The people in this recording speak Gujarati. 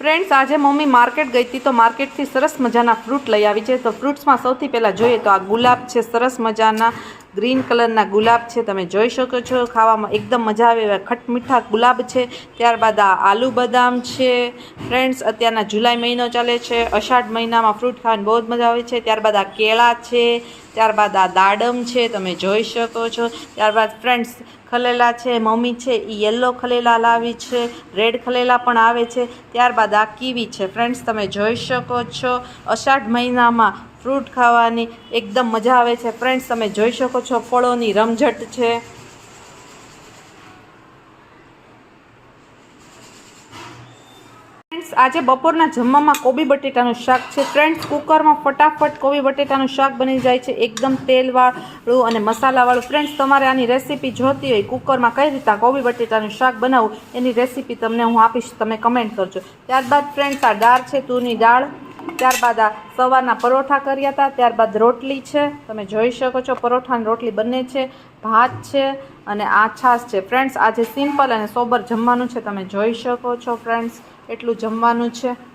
ફ્રેન્ડ્સ આજે મમ્મી માર્કેટ ગઈ હતી તો માર્કેટથી સરસ મજાના ફ્રૂટ લઈ આવી છે. તો ફ્રૂટ્સમાં સૌથી પહેલાં જોઈએ તો આ ગુલાબ છે, સરસ મજાના ગ્રીન કલરના ગુલાબ છે, તમે જોઈ શકો છો. ખાવામાં એકદમ મજા આવે એવા ખટમીઠા ગુલાબ છે. ત્યારબાદ આ આલુ બદામ છે. ફ્રેન્ડ્સ, અત્યારના જુલાઈ મહિનો ચાલે છે. અષાઢ મહિનામાં ફ્રૂટ ખાવાની બહુ જ મજા આવે છે. ત્યારબાદ આ કેળા છે. ત્યારબાદ આ દાડમ છે, તમે જોઈ શકો છો. ત્યારબાદ ફ્રેન્ડ્સ, ખલેલા છે, મમ્મી છે એ યલો ખલેલા લાવી છે, રેડ ખલેલા પણ આવે છે. ત્યારબાદ આ કીવી છે. ફ્રેન્ડ્સ, તમે જોઈ શકો છો. અષાઢ મહિનામાં ફ્રૂટ ખાવાની એકદમ મજા આવે છે. ફ્રેન્ડ્સ તમે જોઈ શકો છો, ફળોની રમઝટ છે. ફ્રેન્ડ્સ આજે બપોરના જમવામાં કોબી બટેટાનું શાક છે. ફ્રેન્ડ્સ કુકરમાં ફટાફટ કોબી બટેટાનું શાક બની જાય છે. એકદમ તેલવાળું અને મસાલાવાળું. ફ્રેન્ડ્સ તમારે આની રેસીપી જોતી હોય, કુકરમાં કઈ રીતે કોબી બટેટાનું શાક બનાવવું, એની રેસીપી તમને હું આપીશ. તમે કમેન્ટ કરજો. ત્યારબાદ ફ્રેન્ડ્સ આ દાળ છે તુરની દાળ. ત્યારબાદ આ સવારના પરોઠા કર્યા હતા. ત્યારબાદ રોટલી છે. તમે જોઈ શકો છો, પરોઠા અને રોટલી બંને છે. ભાત છે અને આ છાશ છે. ફ્રેન્ડ્સ, આજે સિમ્પલ અને સોબર જમવાનું છે. તમે જોઈ શકો છો, ફ્રેન્ડ્સ, એટલું જમવાનું છે.